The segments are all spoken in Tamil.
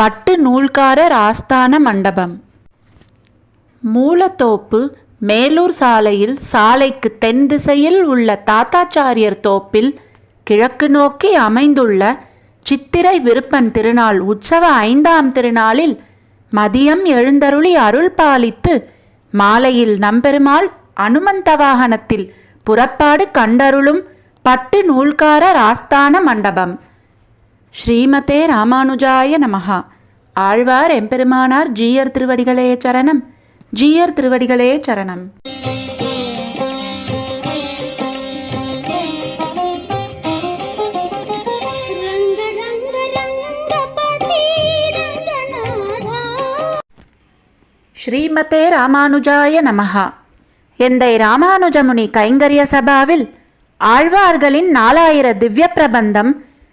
பட்டு நூல்காரர் ஆஸ்தான மண்டபம். மூலத்தோப்பு மேலூர் சாலையில் சாலைக்கு தென் திசையில் உள்ள தாத்தாச்சாரியர் தோப்பில் கிழக்கு நோக்கி அமைந்துள்ள சித்திரை விருப்பன் திருநாள் உற்சவ ஐந்தாம் திருநாளில் மதியம் எழுந்தருளி அருள் பாலித்து மாலையில் நம்பெருமாள் அனுமந்த வாகனத்தில் புறப்பாடு கண்டருளும் பட்டு நூல்காரர் ஆஸ்தான மண்டபம். ஸ்ரீமதே ராமானுஜாய நமகா ஆழ்வார் எம்பெருமானார் ஜீயர் திருவடிகளே சரணம். ஜீயர் திருவடிகளே சரணம். ஸ்ரீமதே ராமானுஜாய நமகா எந்தை ராமானுஜமுனி கைங்கரிய சபாவில் ஆழ்வார்களின் நாலாயிர திவ்ய பிரபந்தம்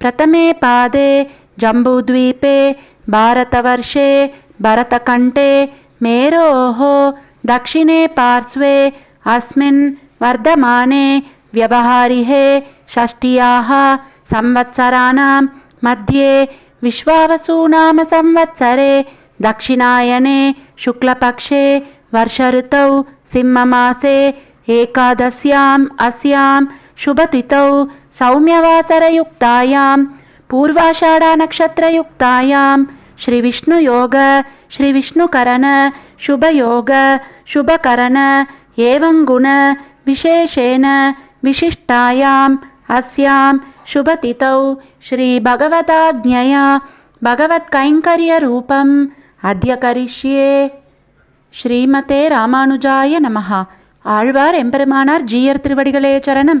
प्रथमे पादे जम्बूद्वीपे भारतवर्षे भरतकण्ठे मेरोः दक्षिणे पार्श्वे अस्मिन् वर्धमाने व्यवहारिहे षष्ट्याः संवत्सराणां मध्ये विश्वावसूनाम संवत्सरे दक्षिणायने शुक्लपक्षे वर्षऋतौ सिंहमासे एकादश्याम् अस्यां शुभतिथौ सौम्यवासरयुक्तायां पूर्वाषाढानक्षत्रयुक्तायां श्रीविष्णुयोग श्रीविष्णुकरण शुभयोग शुभकरण एवं गुण विशेषेण विशिष्टायाम् अस्यां शुभतिथौ श्रीभगवताज्ञया भगवत्कैङ्कर्यरूपम् अद्य करिष्ये ஸ்ரீமதே ராமானுஜாய நமஹா ஆழ்வார் எம்பெருமானார் ஜீயர் திருவடிகளே சரணம்